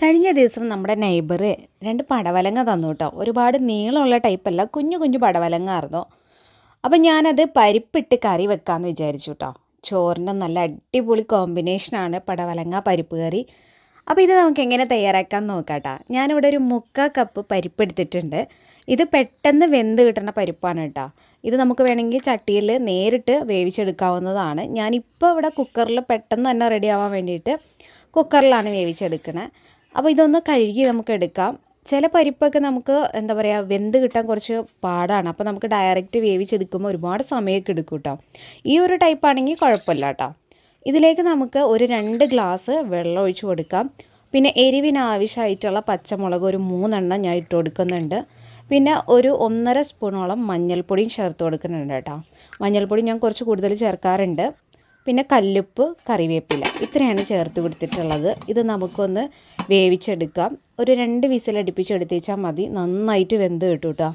കഴിഞ്ഞ ദിവസം നമ്മുടെ നെയ്ബർ രണ്ട് പടവലങ്ങ തന്നു കേട്ടോ. ഒരുപാട് നീളമുള്ള ടൈപ്പല്ല കുഞ്ഞു കുഞ്ഞു പടവലങ്ങ ആയിരുന്നു അപ്പം ഞാനത് പരിപ്പിട്ട് കറി വെക്കാമെന്ന് വിചാരിച്ചു കേട്ടോ. ചോറിന്റെ നല്ല അടിപൊളി കോമ്പിനേഷനാണ് പടവലങ്ങ പരിപ്പ് കറി. അപ്പോൾ ഇത് നമുക്ക് എങ്ങനെ തയ്യാറാക്കാൻ കേട്ടോ. ഞാനിവിടെ ഒരു മുക്കാ കപ്പ് പരിപ്പ് എടുത്തിട്ടുണ്ട്. ഇത് പെട്ടെന്ന് വെന്ത് കിട്ടുന്ന പരിപ്പാണ് കേട്ടോ. ഇത് നമുക്ക് വേണമെങ്കിൽ ചട്ടിയിൽ നേരിട്ട് വേവിച്ചെടുക്കാവുന്നതാണ്. ഞാനിപ്പോൾ ഇവിടെ കുക്കറിൽ പെട്ടെന്ന് തന്നെ റെഡി ആവാൻ വേണ്ടിയിട്ട് കുക്കറിലാണ് വേവിച്ചെടുക്കണത് അപ്പോൾ ഇതൊന്ന് കഴുകി നമുക്ക് എടുക്കാം. ചില പരിപ്പൊക്കെ നമുക്ക് എന്താ പറയുക വെന്ത് കിട്ടാൻ കുറച്ച് പാടാണ്. അപ്പോൾ നമുക്ക് ഡയറക്റ്റ് വേവിച്ചെടുക്കുമ്പോൾ ഒരുപാട് സമയമൊക്കെ എടുക്കും കേട്ടോ ഈ ഒരു ടൈപ്പ് ആണെങ്കിൽ കുഴപ്പമില്ല കേട്ടോ ഇതിലേക്ക് നമുക്ക് ഒരു രണ്ട് ഗ്ലാസ് വെള്ളം ഒഴിച്ചു കൊടുക്കാം. പിന്നെ എരിവിന് ആവശ്യമായിട്ടുള്ള പച്ചമുളക് ഒരു മൂന്നെണ്ണം ഞാൻ ഇട്ട് കൊടുക്കുന്നുണ്ട്. പിന്നെ ഒരു ഒന്നര സ്പൂണോളം മഞ്ഞൾപ്പൊടിയും ചേർത്ത് കൊടുക്കുന്നുണ്ട് കേട്ടോ മഞ്ഞൾപ്പൊടി ഞാൻ കുറച്ച് കൂടുതൽ ചേർക്കാറുണ്ട്. പിന്നെ കല്ലുപ്പ് കറിവേപ്പില ഇത്രയാണ് ചേർത്ത് കൊടുത്തിട്ടുള്ളത്. ഇത് നമുക്കൊന്ന് വേവിച്ചെടുക്കാം. ഒരു രണ്ട് വിസിലടുപ്പിച്ചെടുത്തേച്ചാൽ മതി. നന്നായിട്ട് വെന്ത് കിട്ടും കേട്ടോ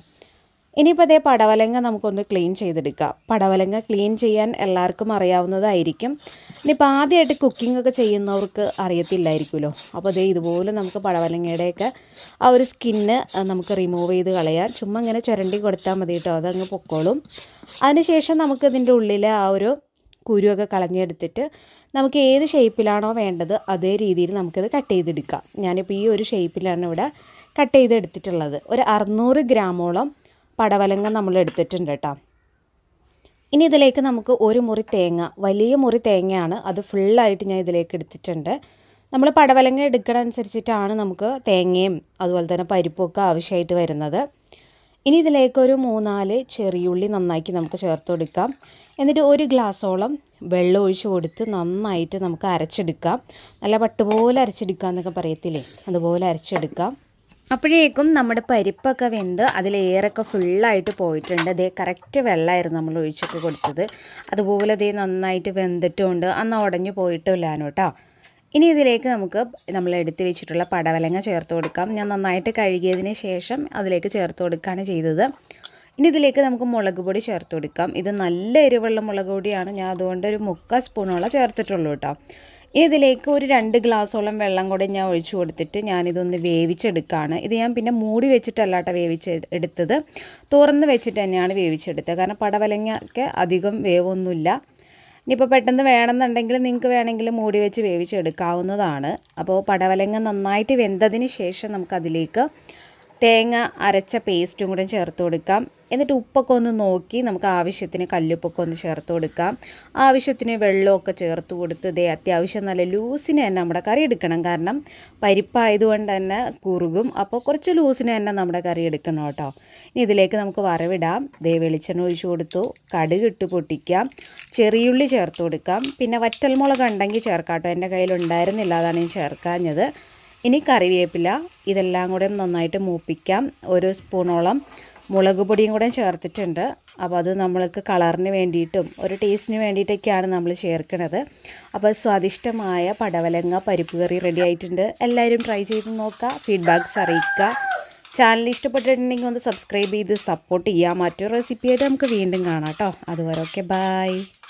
ഇനിയിപ്പോൾ അതേ പടവലങ്ങ നമുക്കൊന്ന് ക്ലീൻ ചെയ്തെടുക്കാം. പടവലങ്ങ ക്ലീൻ ചെയ്യാൻ എല്ലാവർക്കും അറിയാവുന്നതായിരിക്കും. ഇനിയിപ്പോൾ ആദ്യമായിട്ട് കുക്കിംഗ് ഒക്കെ ചെയ്യുന്നവർക്ക് അറിയത്തില്ലായിരിക്കുമല്ലോ. അപ്പോൾ അതേ ഇതുപോലെ നമുക്ക് പടവലങ്ങയുടെയൊക്കെ ആ ഒരു സ്കിന്ന് നമുക്ക് റിമൂവ് ചെയ്ത് കളയാം. ചുമ്മാ ഇങ്ങനെ ചുരണ്ടി കൊടുത്താൽ മതി കേട്ടോ അതങ്ങ് പൊക്കോളും. അതിനുശേഷം നമുക്ക് ഇതിന്റെ ഉള്ളിലെ ആ ഒരു കുരുവൊക്കെ കളഞ്ഞെടുത്തിട്ട് നമുക്ക് ഏത് ഷേപ്പിലാണോ വേണ്ടത് അതേ രീതിയിൽ നമുക്കത് കട്ട് ചെയ്തെടുക്കാം. ഞാനിപ്പോൾ ഈ ഒരു ഷേപ്പിലാണ് ഇവിടെ കട്ട് ചെയ്തെടുത്തിട്ടുള്ളത്. ഒരു അറുന്നൂറ് ഗ്രാമോളം പടവലങ്ങ നമ്മൾ എടുത്തിട്ടുണ്ട് കേട്ടോ. ഇനി ഇതിലേക്ക് നമുക്ക് ഒരു മുറി തേങ്ങ വലിയ മുറി തേങ്ങയാണ് അത് ഫുള്ളായിട്ട് ഞാൻ ഇതിലേക്ക് എടുത്തിട്ടുണ്ട്. നമ്മൾ പടവലങ്ങ എടുക്കണ അനുസരിച്ചിട്ടാണ് നമുക്ക് തേങ്ങയും അതുപോലെ തന്നെ പരിപ്പൊക്കെ ആവശ്യമായിട്ട് വരുന്നത്. ഇനി ഇതിലേക്ക് ഒരു മൂന്നാൽ ചെറിയുള്ളി നന്നാക്കി നമുക്ക് ചേർത്ത് കൊടുക്കാം. എന്നിട്ട് ഒരു ഗ്ലാസ്സോളം വെള്ളം ഒഴിച്ച് കൊടുത്ത് നന്നായിട്ട് നമുക്ക് അരച്ചെടുക്കാം. നല്ല പട്ടുപോലെ അരച്ചെടുക്കുക എന്നൊക്കെ പറയത്തില്ലേ? അതുപോലെ അരച്ചെടുക്കാം. അപ്പോഴേക്കും നമ്മുടെ പരിപ്പൊക്കെ വെന്ത് അതിലേറൊക്കെ ഫുള്ളായിട്ട് പോയിട്ടുണ്ട്. അതേ കറക്റ്റ് വെള്ളമായിരുന്നു നമ്മൾ ഒഴിച്ചൊക്കെ കൊടുത്തത്. അതുപോലെ അതേ നന്നായിട്ട് വെന്തിട്ടുമുണ്ട് അന്ന് ഉടഞ്ഞു പോയിട്ടില്ലാനോ കേട്ടോ. ഇനി ഇതിലേക്ക് നമുക്ക് നമ്മൾ എടുത്തു വെച്ചിട്ടുള്ള പടവലങ്ങ ചേർത്ത് കൊടുക്കാം. ഞാൻ നന്നായിട്ട് കഴുകിയതിന് ശേഷം അതിലേക്ക് ചേർത്ത് കൊടുക്കുകയാണ് ചെയ്തത്. ഇനി ഇതിലേക്ക് നമുക്ക് മുളക് പൊടി ചേർത്ത് കൊടുക്കാം. ഇത് നല്ല എരിവുള്ള മുളക് പൊടിയാണ്. ഞാൻ അതുകൊണ്ട് ഒരു മുക്കാൽ സ്പൂണോളം ചേർത്തിട്ടുള്ളൂ കേട്ടോ. ഇനി ഇതിലേക്ക് ഒരു രണ്ട് ഗ്ലാസ്സോളം വെള്ളം കൂടി ഞാൻ ഒഴിച്ചു കൊടുത്തിട്ട് ഞാനിതൊന്ന് വേവിച്ചെടുക്കുകയാണ് ഇത് ഞാൻ പിന്നെ മൂടി വെച്ചിട്ടല്ല കേട്ടോ വേവിച്ച് എടുത്തത്. തുറന്ന് വെച്ചിട്ട് തന്നെയാണ് വേവിച്ചെടുത്തത്. കാരണം പടവലങ്ങയൊക്കെ അധികം വേവൊന്നുമില്ല. ഇനിയിപ്പോൾ പെട്ടെന്ന് വേണമെന്നുണ്ടെങ്കിൽ നിങ്ങൾക്ക് വേണമെങ്കിൽ മൂടി വെച്ച് വേവിച്ചെടുക്കാവുന്നതാണ്. അപ്പോൾ പടവലങ്ങ നന്നായിട്ട് വെന്തതിന് ശേഷം നമുക്കതിലേക്ക് തേങ്ങ അരച്ച പേസ്റ്റും കൂടെ ചേർത്ത് കൊടുക്കാം. എന്നിട്ട് ഉപ്പൊക്കെ ഒന്ന് നോക്കി നമുക്ക് ആവശ്യത്തിന് കല്ലുപ്പൊക്കെ ഒന്ന് ചേർത്ത് കൊടുക്കാം. ആവശ്യത്തിന് വെള്ളമൊക്കെ ചേർത്ത് കൊടുത്ത് ഇതേ അത്യാവശ്യം നല്ല ലൂസിന് തന്നെ നമ്മുടെ കറി എടുക്കണം. കാരണം പരിപ്പായതുകൊണ്ട് തന്നെ കുറുകും. അപ്പോൾ കുറച്ച് ലൂസിന് തന്നെ നമ്മുടെ കറി എടുക്കണം കേട്ടോ. ഇനി ഇതിലേക്ക് നമുക്ക് വറവിടാം. ദേ വെളിച്ചെണ്ണ ഒഴിച്ച് കൊടുത്തു. കടുക് ഇട്ട് പൊട്ടിക്കാം. ചെറിയുള്ളി ചേർത്ത് കൊടുക്കാം. പിന്നെ വറ്റൽമുളക് ഉണ്ടെങ്കിൽ ചേർക്കാം കേട്ടോ. എന്റെ കയ്യിലുണ്ടായിരുന്നില്ല അതാണ് ഞാൻ ചേർക്കാഞ്ഞത്. ഇനി കറിവേപ്പില ഇതെല്ലാം കൂടെ നന്നായിട്ട് മൂപ്പിക്കാം. ഒരു സ്പൂണോളം മുളക് പൊടിയും കൂടെ ചേർത്തിട്ടുണ്ട്. അപ്പോൾ അത് നമ്മൾക്ക് കളറിന് വേണ്ടിയിട്ടും ഒരു ടേസ്റ്റിന് വേണ്ടിയിട്ടൊക്കെയാണ് നമ്മൾ ചേർക്കുന്നത്. അപ്പോൾ സ്വാദിഷ്ടമായ പടവലങ്ങ പരിപ്പ് കറി റെഡി ആയിട്ടുണ്ട്. എല്ലാവരും ട്രൈ ചെയ്ത് നോക്കുക ഫീഡ്ബാക്ക്സ് അറിയിക്കുക. ചാനൽ ഇഷ്ടപ്പെട്ടിട്ടുണ്ടെങ്കിൽ ഒന്ന് സബ്സ്ക്രൈബ് ചെയ്ത് സപ്പോർട്ട് ചെയ്യുക. മറ്റൊരു റെസിപ്പിയായിട്ട് നമുക്ക് വീണ്ടും കാണാം കേട്ടോ. അതുവരെ ഓക്കെ ബൈ